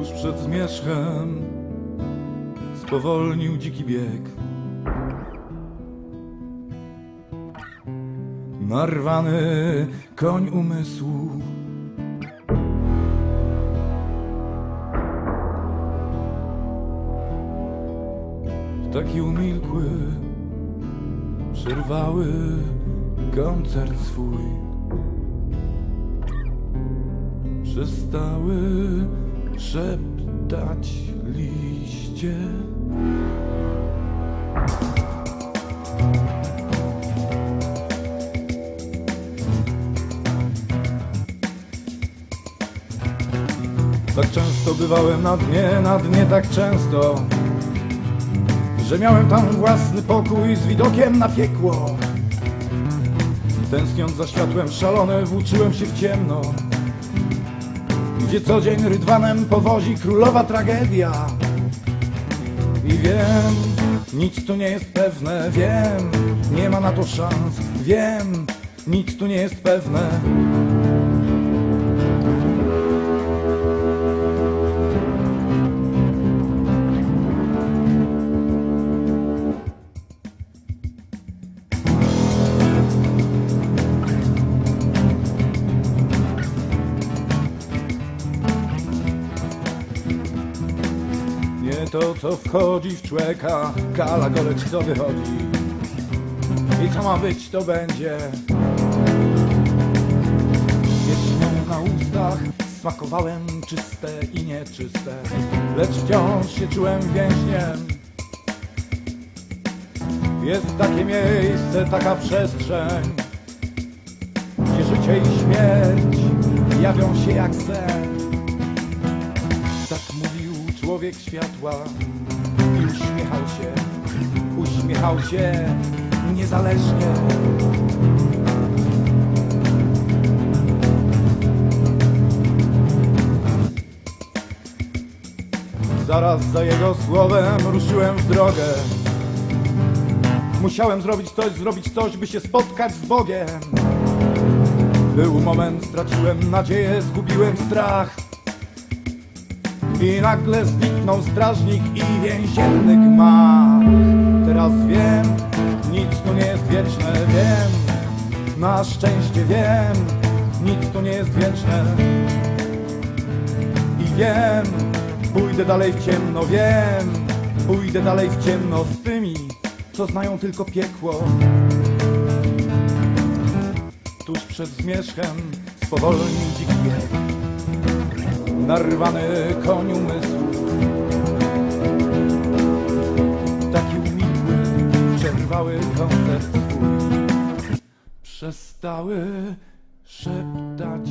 Tuż przed zmierzchem spowolnił dziki bieg. Narwany koń umysłu. Ptaki umilkły, przerwały koncert swój. Przestały szeptać liście. Tak często bywałem na dnie, na dnie tak często, że miałem tam własny pokój z widokiem na piekło. Tęskniąc za światłem szalone, włóczyłem się w ciemno, gdzie co dzień rydwanem powozi królowa tragedia. I wiem, nic tu nie jest pewne, wiem, nie ma na to szans, wiem, nic tu nie jest pewne. To, co wchodzi w człowieka, kala go lecz co wychodzi. I co ma być, to będzie. Wierzchnią na ustach smakowałem czyste i nieczyste, lecz wciąż się czułem więźniem. Jest takie miejsce, taka przestrzeń, gdzie życie i śmierć jawią się jak sen. Tak człowiek światła i uśmiechał się, uśmiechał się niezależnie. Zaraz za jego słowem ruszyłem w drogę. Musiałem zrobić coś, zrobić coś, by się spotkać z Bogiem. Był moment, straciłem nadzieję, zgubiłem strach. I nagle zniknął strażnik i więzienny gmach Teraz wiem, nic tu nie jest wieczne, wiem. Na szczęście wiem, nic tu nie jest wieczne. I wiem, pójdę dalej w ciemno, wiem. Pójdę dalej w ciemno z tymi, co znają tylko piekło. Tuż przed zmierzchem spowolnił dziki bieg narwany koń umysłu. Taki umilkły, przerwały koncert swój. Przestały szeptać